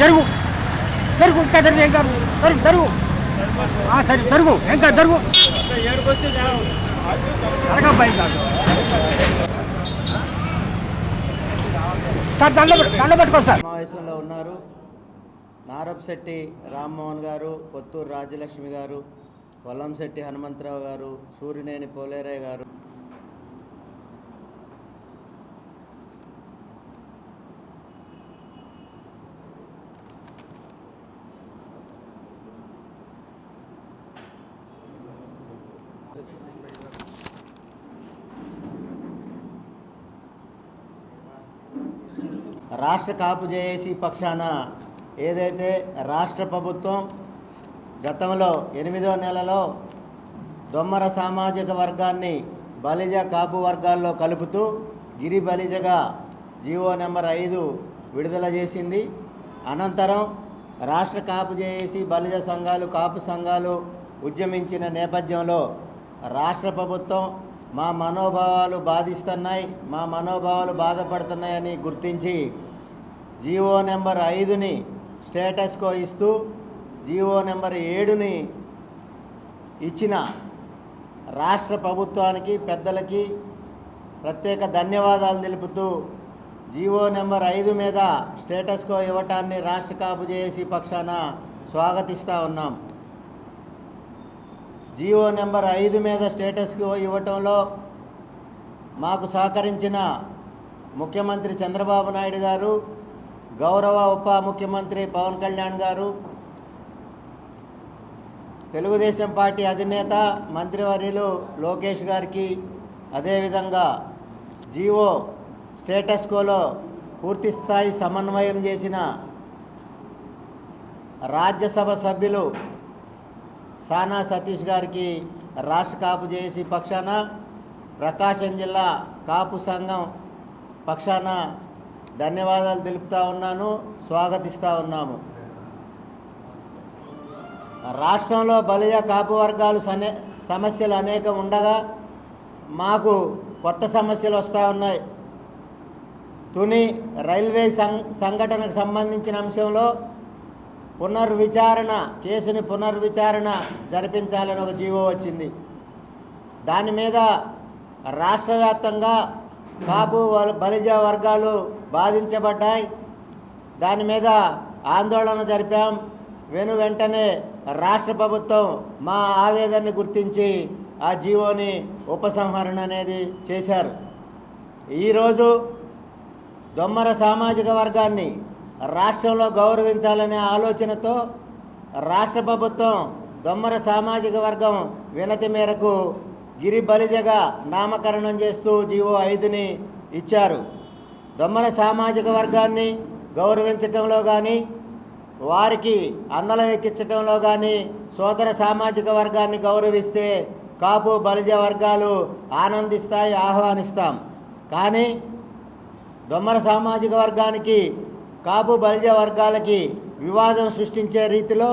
జరుగు? జరుగు ఇంకా జరుగు ఏం కాదు. జరుగు జరుగు. సరే జరుగు ఏం కాదు జరుగు. జరగ సార్ దండ దండ పెట్టుకో సార్. సమావేశంలో ఉన్నారు నారప్శెట్టి రామ్మోహన్ గారు పొత్తూరు రాజలక్ష్మి గారు వల్లంశెట్టి హనుమంతరావు గారు సూర్యనేని పోలేరయ్య గారు. రాష్ట్ర కాపు జేఏసీ పక్షాన ఏదైతే రాష్ట్ర ప్రభుత్వం గతంలో ఎనిమిదో నెలలో దొమ్మర సామాజిక వర్గాన్ని బలిజ కాపు వర్గాల్లో కలుపుతూ గిరి బలిజగా జీవో నెంబర్ ఐదు విడుదల చేసింది. అనంతరం రాష్ట్ర కాపు జేఏసీ బలిజ సంఘాలు కాపు సంఘాలు ఉద్యమించిన నేపథ్యంలో రాష్ట్ర ప్రభుత్వం మా మనోభావాలు బాధిస్తున్నాయి మా మనోభావాలు బాధపడుతున్నాయని గుర్తించి జీవో నెంబర్ ఐదుని స్టేటస్కో ఇస్తూ జీవో నెంబర్ ఏడుని ఇచ్చిన రాష్ట్ర ప్రభుత్వానికి పెద్దలకి ప్రత్యేక ధన్యవాదాలు తెలుపుతూ జీవో నెంబర్ ఐదు మీద స్టేటస్కో ఇవ్వటాన్ని రాష్ట్ర కాపు చేసి పక్షాన స్వాగతిస్తూ ఉన్నాం. జీవో నెంబర్ ఐదు మీద స్టేటస్కి ఇవ్వటంలో మాకు సహకరించిన ముఖ్యమంత్రి చంద్రబాబు నాయుడు గారు గౌరవ ఉప ముఖ్యమంత్రి పవన్ కళ్యాణ్ గారు తెలుగుదేశం పార్టీ అధినేత మంత్రివర్యులు లోకేష్ గారికి అదేవిధంగా జీవో స్టేటస్ కోలో పూర్తి స్థాయి సమన్వయం చేసిన రాజ్యసభ సభ్యులు సానా సతీష్ గారికి రాష్ట్ర కాపు చేసి పక్షాన ప్రకాశం జిల్లా కాపు సంఘం పక్షాన ధన్యవాదాలు తెలుపుతా ఉన్నాను స్వాగతిస్తూ ఉన్నాము. రాష్ట్రంలో బలియ కాపు వర్గాలు సనే సమస్యలు అనేకం ఉండగా మాకు కొత్త సమస్యలు వస్తూ ఉన్నాయి. తుని రైల్వే సం సంఘటనకు సంబంధించిన అంశంలో పునర్విచారణ కేసుని పునర్విచారణ జరిపించాలని ఒక జీవో వచ్చింది. దాని మీద రాష్ట్ర వ్యాప్తంగా కాపు బలిజ వర్గాలు బాధించబడ్డాయి. దాని మీద ఆందోళన జరిపాం. వెను వెంటనే రాష్ట్ర ప్రభుత్వం మా ఆవేదనని గుర్తించి ఆ జీవోని ఉపసంహరణ అనేది చేశారు. ఈరోజు దొమ్మర సామాజిక వర్గాన్ని రాష్ట్రంలో గౌరవించాలనే ఆలోచనతో రాష్ట్ర ప్రభుత్వం దొమ్మర సామాజిక వర్గం వినతి మేరకు గిరి బలిజగా నామకరణం చేస్తూ జీవో ఐదుని ఇచ్చారు. దొమ్మర సామాజిక వర్గాన్ని గౌరవించటంలో కానీ వారికి అందలం ఎక్కించటంలో కానీ సోదర సామాజిక వర్గాన్ని గౌరవిస్తే కాపు బలిజ వర్గాలు ఆనందిస్తాయి ఆహ్వానిస్తాం. కానీ దొమ్మర సామాజిక వర్గానికి కాపు బలిజ వర్గాలకి వివాదం సృష్టించే రీతిలో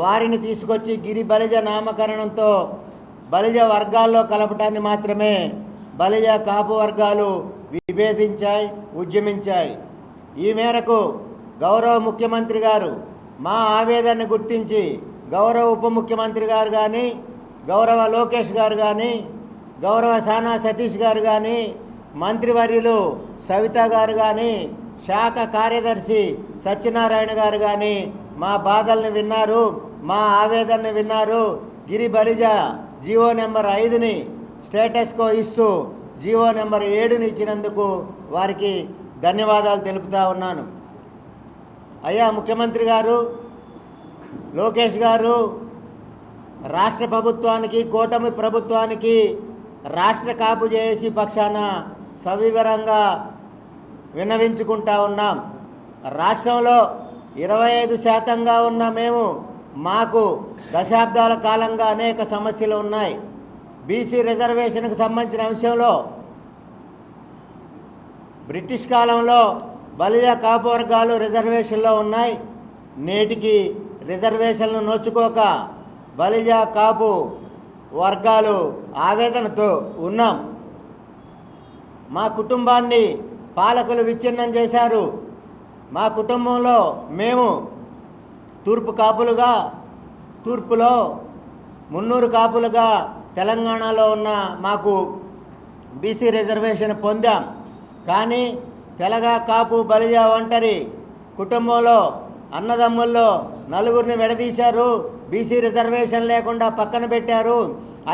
వారిని తీసుకొచ్చి గిరి బలిజ నామకరణంతో బలిజ వర్గాల్లో కలపటాన్ని మాత్రమే బలిజ కాపు వర్గాలు విభేదించాయి ఉద్యమించాయి. ఈ మేరకు గౌరవ ముఖ్యమంత్రి గారు మా ఆవేదనను గుర్తించి గౌరవ ఉప ముఖ్యమంత్రి గారు కానీ గౌరవ లోకేష్ గారు కానీ గౌరవ సానా సతీష్ గారు కానీ మంత్రివర్యులు సవిత గారు కానీ శాఖ కార్యదర్శి సత్యనారాయణ గారు కానీ మా బాధల్ని విన్నారు మా ఆవేదనని విన్నారు. గిరి బలిజ జీవో నెంబర్ ఐదుని స్టేటస్కో ఇస్తూ జీవో నెంబర్ ఏడుని ఇచ్చినందుకు వారికి ధన్యవాదాలు తెలుపుతా ఉన్నాను. అయ్యా ముఖ్యమంత్రి గారు లోకేష్ గారు రాష్ట్ర ప్రభుత్వానికి కూటమి ప్రభుత్వానికి రాష్ట్ర కాపు చేసి పక్షాన సవివరంగా విన్నవించుకుంటా ఉన్నాం. రాష్ట్రంలో ఇరవై ఐదు శాతంగా ఉన్న మేము మాకు దశాబ్దాల కాలంగా అనేక సమస్యలు ఉన్నాయి. బీసీ రిజర్వేషన్కు సంబంధించిన అంశంలో బ్రిటిష్ కాలంలో బలిజ కాపు వర్గాలు రిజర్వేషన్లో ఉన్నాయి. నేటికి రిజర్వేషన్లు నోచుకోక బలిజ కాపు వర్గాలు ఆవేదనతో ఉన్నాం. మా కుటుంబాన్ని పాలకులు విచ్ఛిన్నం చేశారు. మా కుటుంబంలో మేము తూర్పు కాపులుగా తూర్పులో మున్నూరు కాపులుగా తెలంగాణలో ఉన్న మాకు బీసీ రిజర్వేషన్ పొందాం. కానీ తెలగ కాపు బలిజ ఒంటరి కుటుంబంలో అన్నదమ్ముల్లో నలుగురిని విడదీశారు. బీసీ రిజర్వేషన్ లేకుండా పక్కన పెట్టారు.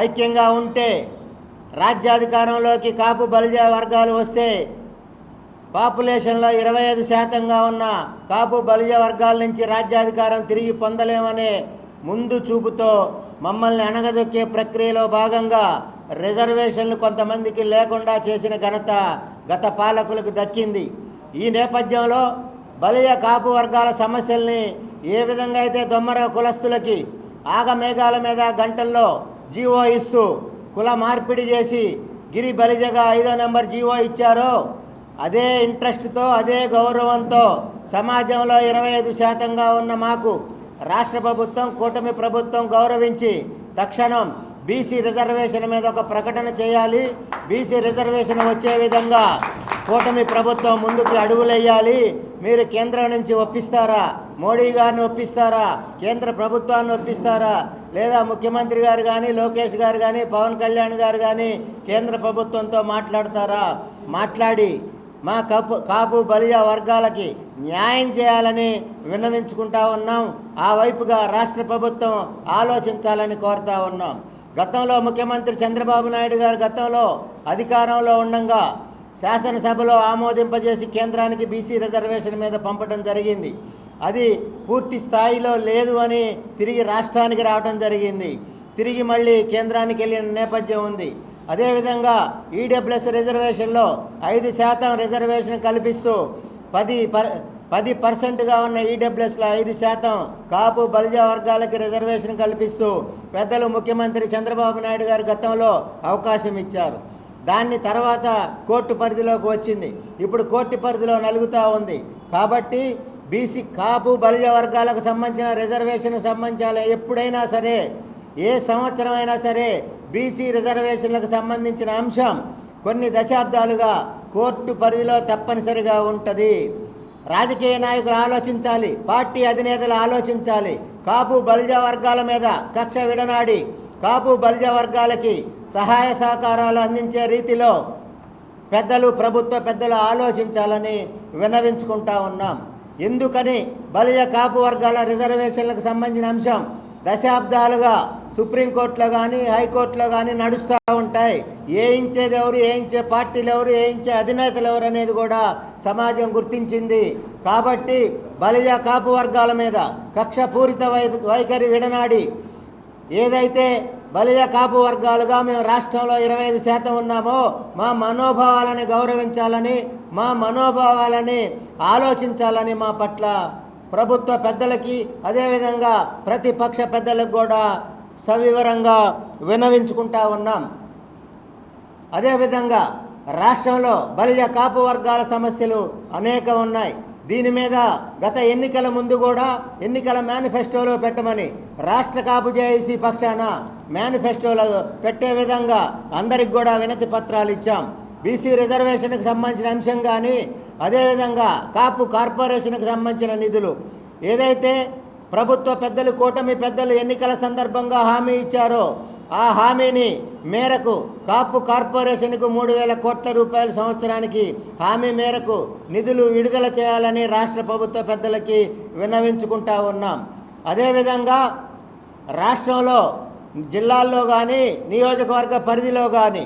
ఐక్యంగా ఉంటే రాజ్యాధికారంలోకి కాపు బలిజ వర్గాలు వస్తే పాపులేషన్లో ఇరవై ఐదు శాతంగా ఉన్న కాపు బలిజ వర్గాల నుంచి రాజ్యాధికారం తిరిగి పొందలేమనే ముందు చూపుతో మమ్మల్ని అణగదొక్కే ప్రక్రియలో భాగంగా రిజర్వేషన్లు కొంతమందికి లేకుండా చేసిన ఘనత గత పాలకులకు దక్కింది. ఈ నేపథ్యంలో బలియ కాపు వర్గాల సమస్యల్ని ఏ విధంగా అయితే దొమ్మర కులస్తులకి ఆగమేఘాల మీద గంటల్లో జీవో ఇస్తూ కుల మార్పిడి చేసి గిరి బలిజగా ఐదో నెంబర్ జీవో ఇచ్చారో అదే ఇంట్రెస్ట్తో అదే గౌరవంతో సమాజంలో ఇరవై ఐదు శాతంగా ఉన్న మాకు రాష్ట్ర ప్రభుత్వం కూటమి ప్రభుత్వం గౌరవించి తక్షణం బీసీ రిజర్వేషన్ మీద ఒక ప్రకటన చేయాలి. బీసీ రిజర్వేషన్ వచ్చే విధంగా కూటమి ప్రభుత్వం ముందుకు అడుగులేయాలి మీరు కేంద్రం నుంచి ఒప్పిస్తారా? మోడీ గారిని ఒప్పిస్తారా? కేంద్ర ప్రభుత్వాన్ని ఒప్పిస్తారా? లేదా ముఖ్యమంత్రి గారు కానీ లోకేష్ గారు కానీ పవన్ కళ్యాణ్ గారు కానీ కేంద్ర ప్రభుత్వంతో మాట్లాడతారా? మాట్లాడి మా కపు కాపు బలియా వర్గాలకి న్యాయం చేయాలని విన్నవించుకుంటా ఉన్నాం. ఆ వైపుగా రాష్ట్ర ప్రభుత్వం ఆలోచించాలని కోరుతా ఉన్నాం. గతంలో ముఖ్యమంత్రి చంద్రబాబు నాయుడు గారు గతంలో అధికారంలో ఉండగా శాసనసభలో ఆమోదింపజేసి కేంద్రానికి బీసీ రిజర్వేషన్ మీద పంపడం జరిగింది. అది పూర్తి స్థాయిలో లేదు అని తిరిగి రాష్ట్రానికి రావడం జరిగింది. తిరిగి మళ్ళీ కేంద్రానికి వెళ్ళిన నేపథ్యం ఉంది. అదేవిధంగా ఈడబ్ల్యూఎస్ రిజర్వేషన్లో ఐదు శాతం రిజర్వేషన్ కల్పిస్తూ పది పది పర్సెంట్గా ఉన్న ఈడబ్ల్యూఎస్లో ఐదు శాతం కాపు బలిజ వర్గాలకి రిజర్వేషన్ కల్పిస్తూ పెద్దలు ముఖ్యమంత్రి చంద్రబాబు నాయుడు గారు గతంలో అవకాశం ఇచ్చారు. దాన్ని తర్వాత కోర్టు పరిధిలోకి వచ్చింది. ఇప్పుడు కోర్టు పరిధిలో నలుగుతూ ఉంది. కాబట్టి బీసీ కాపు బలిజ వర్గాలకు సంబంధించిన రిజర్వేషన్కు సంబంధించిన ఎప్పుడైనా సరే ఏ సంవత్సరం అయినా సరే బీసీ రిజర్వేషన్లకు సంబంధించిన అంశం కొన్ని దశాబ్దాలుగా కోర్టు పరిధిలో తప్పనిసరిగా ఉంటుంది. రాజకీయ నాయకులు ఆలోచించాలి పార్టీ అధినేతలు ఆలోచించాలి. కాపు బలిజ వర్గాల మీద కక్ష విడనాడి కాపు బలిజ వర్గాలకి సహాయ సహకారాలు అందించే రీతిలో పెద్దలు ప్రభుత్వ పెద్దలు ఆలోచించాలని విన్నవించుకుంటా ఉన్నాం. ఎందుకని బలిజ కాపు వర్గాల రిజర్వేషన్లకు సంబంధించిన అంశం దశాబ్దాలుగా సుప్రీంకోర్టులో కానీ హైకోర్టులో కానీ నడుస్తూ ఉంటాయి. ఏయించేది ఎవరు ఏయించే పార్టీలు ఎవరు ఏయించే అధినేతలు ఎవరు అనేది కూడా సమాజం గుర్తించింది. కాబట్టి బలియ కాపు వర్గాల మీద కక్షపూరిత వై వైఖరి విడనాడి ఏదైతే బలియ కాపు వర్గాలుగా మేము రాష్ట్రంలో ఇరవై ఐదు శాతం ఉన్నామో మా మనోభావాలని గౌరవించాలని మా మనోభావాలని ఆలోచించాలని మా పట్ల ప్రభుత్వ పెద్దలకి అదేవిధంగా ప్రతిపక్ష పెద్దలకు కూడా సవివరంగా వినవించుకుంటా ఉన్నాం. అదేవిధంగా రాష్ట్రంలో బలిజ కాపు వర్గాల సమస్యలు అనేక ఉన్నాయి. దీని మీద గత ఎన్నికల ముందు కూడా ఎన్నికల మేనిఫెస్టోలో పెట్టమని రాష్ట్ర కాపు జేఏసీ పక్షాన మేనిఫెస్టోలో పెట్టే విధంగా అందరికి కూడా వినతి పత్రాలు ఇచ్చాం. బీసీ రిజర్వేషన్కి సంబంధించిన అంశం కానీ అదేవిధంగా కాపు కార్పొరేషన్కి సంబంధించిన నిధులు. ఏదైతే ప్రభుత్వ పెద్దలు కూటమి పెద్దలు ఎన్నికల సందర్భంగా హామీ ఇచ్చారో ఆ హామీని మేరకు కాపు కార్పొరేషన్కు మూడు వేల కోట్ల రూపాయల సంవత్సరానికి హామీ మేరకు నిధులు విడుదల చేయాలని రాష్ట్ర ప్రభుత్వ పెద్దలకి విన్నవించుకుంటా ఉన్నాం. అదేవిధంగా రాష్ట్రంలో జిల్లాల్లో కానీ నియోజకవర్గ పరిధిలో కానీ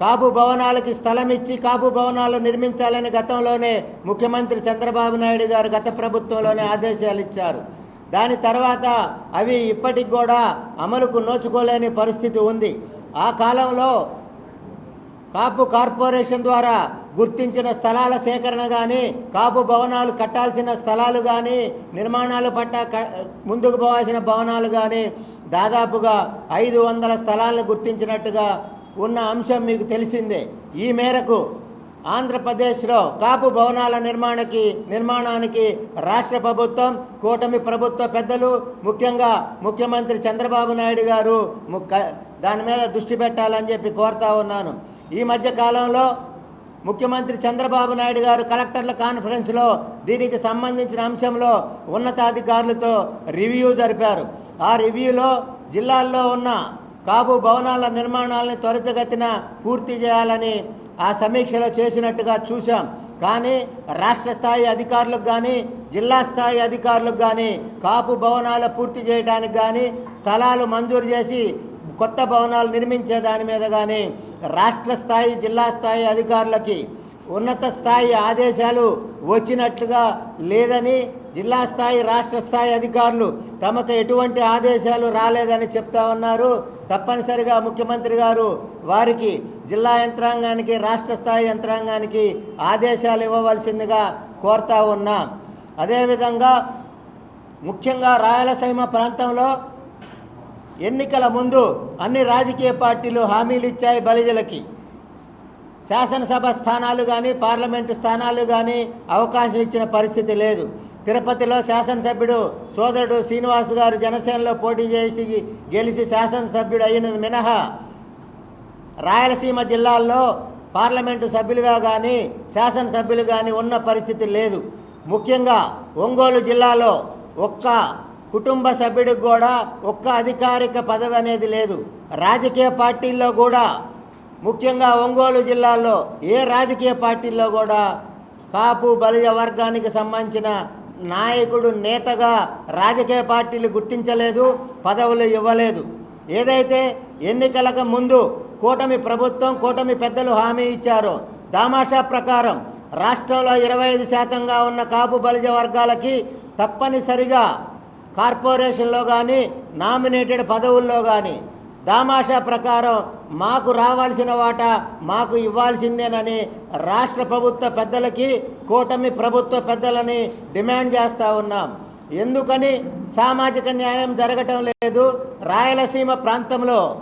కాపు భవనాలకి స్థలం ఇచ్చి కాపు భవనాలు నిర్మించాలని గతంలోనే ముఖ్యమంత్రి చంద్రబాబు నాయుడు గారు గత ప్రభుత్వంలోనే ఆదేశాలు ఇచ్చారు దాని తర్వాత అవి ఇప్పటికి కూడా అమలుకు నోచుకోలేని పరిస్థితి ఉంది. ఆ కాలంలో కాపు కార్పొరేషన్ ద్వారా గుర్తించిన స్థలాల సేకరణ కానీ కాపు భవనాలు కట్టాల్సిన స్థలాలు కానీ నిర్మాణాలు పట్ట క- ముందుకు పోవాల్సిన భవనాలు కానీ దాదాపుగా ఐదు వందల స్థలాలను గుర్తించినట్టుగా ఉన్న అంశం మీకు తెలిసిందే. ఈ మేరకు ఆంధ్రప్రదేశ్లో కాపు భవనాల నిర్మాణకి నిర్మాణానికి రాష్ట్ర ప్రభుత్వం కూటమి ప్రభుత్వ పెద్దలు ముఖ్యంగా ముఖ్యమంత్రి చంద్రబాబు నాయుడు గారు దాని మీద దృష్టి పెట్టాలని చెప్పి కోరుతా ఉన్నాను. ఈ మధ్య కాలంలో ముఖ్యమంత్రి చంద్రబాబు నాయుడు గారు కలెక్టర్ల కాన్ఫరెన్స్లో దీనికి సంబంధించిన అంశంలో ఉన్నతాధికారులతో రివ్యూ జరిపారు. ఆ రివ్యూలో జిల్లాల్లో ఉన్న కాపు భవనాల నిర్మాణాలను త్వరితగతిన పూర్తి చేయాలని ఆ సమీక్షలో చేసినట్టుగా చూశాం. కానీ రాష్ట్ర స్థాయి అధికారులకు కానీ జిల్లా స్థాయి అధికారులకు కానీ కాపు భవనాలు పూర్తి చేయడానికి కానీ స్థలాలు మంజూరు చేసి కొత్త భవనాలు నిర్మించే దాని మీద కానీ రాష్ట్ర స్థాయి జిల్లా స్థాయి అధికారులకి ఉన్నత స్థాయి ఆదేశాలు వచ్చినట్లుగా లేదని జిల్లా స్థాయి రాష్ట్ర స్థాయి అధికారులు తమకు ఎటువంటి ఆదేశాలు రాలేదని చెప్తా ఉన్నారు. తప్పనిసరిగా ముఖ్యమంత్రి గారు వారికి జిల్లా యంత్రాంగానికి రాష్ట్ర స్థాయి యంత్రాంగానికి ఆదేశాలు ఇవ్వవలసిందిగా కోరుతా ఉన్నా. అదేవిధంగా ముఖ్యంగా రాయలసీమ ప్రాంతంలో ఎన్నికల ముందు అన్ని రాజకీయ పార్టీలు హామీలు ఇచ్చాయి బలిజలకి. శాసనసభ స్థానాలు కానీ పార్లమెంటు స్థానాలు కానీ అవకాశం ఇచ్చిన పరిస్థితి లేదు. తిరుపతిలో శాసనసభ్యుడు సోదరుడు శ్రీనివాస్ గారు జనసేనలో పోటీ చేసి గెలిచి శాసనసభ్యుడు అయినది మినహా. రాయలసీమ జిల్లాల్లో పార్లమెంటు సభ్యులుగా కానీ శాసనసభ్యులు కానీ ఉన్న పరిస్థితి లేదు. ముఖ్యంగా ఒంగోలు జిల్లాలో ఒక్క కుటుంబ సభ్యుడికి కూడా ఒక్క అధికారిక పదవి అనేది లేదు. రాజకీయ పార్టీల్లో కూడా ముఖ్యంగా ఒంగోలు జిల్లాలో ఏ రాజకీయ పార్టీల్లో కూడా కాపు బలిజ వర్గానికి సంబంధించిన నాయకుడు నేతగా రాజకీయ పార్టీలు గుర్తించలేదు పదవులు ఇవ్వలేదు. ఏదైతే ఎన్నికలకు ముందు కూటమి ప్రభుత్వం కూటమి పెద్దలు హామీ ఇచ్చారో దామాషా ప్రకారం రాష్ట్రంలో ఇరవై ఐదు శాతంగా ఉన్న కాపు బలిజ వర్గాలకి తప్పనిసరిగా కార్పొరేషన్లో కానీ నామినేటెడ్ పదవుల్లో కానీ దామాషా ప్రకారం మాకు రావాల్సిన వాటా మాకు ఇవ్వాల్సిందేనని రాష్ట్ర ప్రభుత్వ పెద్దలకి కూటమి ప్రభుత్వ పెద్దలని డిమాండ్ చేస్తూ ఉన్నాం. ఎందుకని సామాజిక న్యాయం జరగటం లేదు? రాయలసీమ ప్రాంతంలో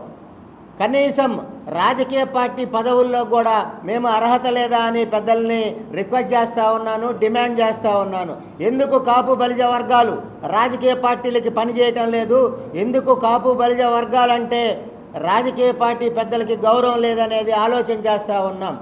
కనీసం రాజకీయ పార్టీ పదవుల్లో కూడా మేము అర్హత లేదా అని పెద్దల్ని రిక్వెస్ట్ చేస్తూ ఉన్నాను డిమాండ్ చేస్తూ ఉన్నాను. ఎందుకు కాపు బలిజ వర్గాలు రాజకీయ పార్టీలకి పనిచేయటం లేదు? ఎందుకు కాపు బలిజ వర్గాలంటే రాజకీయ పార్టీ పెద్దలకి గౌరవం లేదనేది ఆలోచన చేస్తూ ఉన్నాం.